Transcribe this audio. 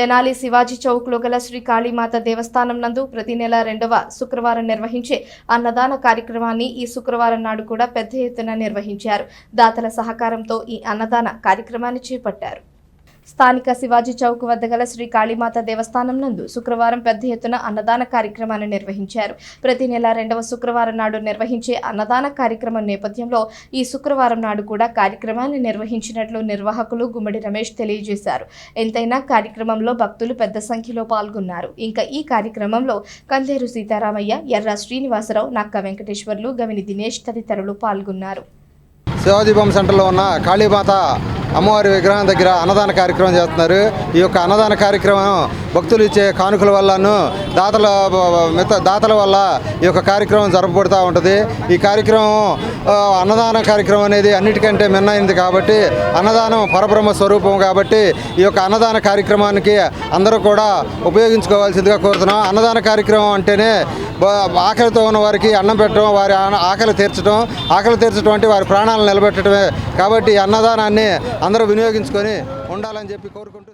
తెనాలి శివాజీ చౌక్లో గల శ్రీ కాళీమాత దేవస్థానం నందు ప్రతి నెల రెండవ శుక్రవారం నిర్వహించే అన్నదాన కార్యక్రమాన్ని ఈ శుక్రవారం నాడు కూడా పెద్ద ఎత్తున నిర్వహించారు. దాతల సహకారంతో ఈ అన్నదాన కార్యక్రమాన్ని చేపట్టారు. స్థానిక శివాజీ చౌక్ వద్ద గల శ్రీ కాళీమాత దేవస్థానం నందు శుక్రవారం పెద్ద ఎత్తున అన్నదాన కార్యక్రమాన్ని నిర్వహించారు. ప్రతి నెల రెండవ శుక్రవారం నాడు నిర్వహించే అన్నదాన కార్యక్రమం నేపథ్యంలో ఈ శుక్రవారం నాడు కూడా కార్యక్రమాన్ని నిర్వహించినట్లు నిర్వాహకులు గుమ్మడి రమేష్ తెలియజేశారు. ఎంతైనా కార్యక్రమంలో భక్తులు పెద్ద సంఖ్యలో పాల్గొన్నారు. ఇంకా ఈ కార్యక్రమంలో కందేరు సీతారామయ్య ఎర్ర శ్రీనివాసరావు నక్క వెంకటేశ్వర్లు గవిని దినేష్ తదితరులు పాల్గొన్నారు. శివాజీ బొమ్మ సెంటర్లో ఉన్న కాళీమాత అమ్మవారి విగ్రహం దగ్గర అన్నదాన కార్యక్రమం చేస్తున్నారు. ఈ యొక్క అన్నదాన కార్యక్రమం భక్తులు ఇచ్చే కానుకల వల్లను దాతల మిత దాతల వల్ల ఈ యొక్క కార్యక్రమం జరపబడుతూ ఉంటుంది. ఈ కార్యక్రమం అన్నదాన కార్యక్రమం అనేది అన్నిటికంటే మిన్నైంది కాబట్టి అన్నదానం పరబ్రహ్మ స్వరూపం కాబట్టి ఈ యొక్క అన్నదాన కార్యక్రమానికి అందరూ కూడా ఉపయోగించుకోవాల్సిందిగా కోరుతున్నాం. అన్నదాన కార్యక్రమం అంటేనే ఆకలితో ఉన్న వారికి అన్నం పెట్టడం వారి ఆన- ఆకలి తీర్చడం ఆకలి తీర్చడం అంటే వారి ప్రాణాలను నిలబెట్టడమే. కాబట్టి అన్నదానాన్ని అందరూ వినియోగించుకొని ఉండాలని చెప్పి కోరుకుంటూ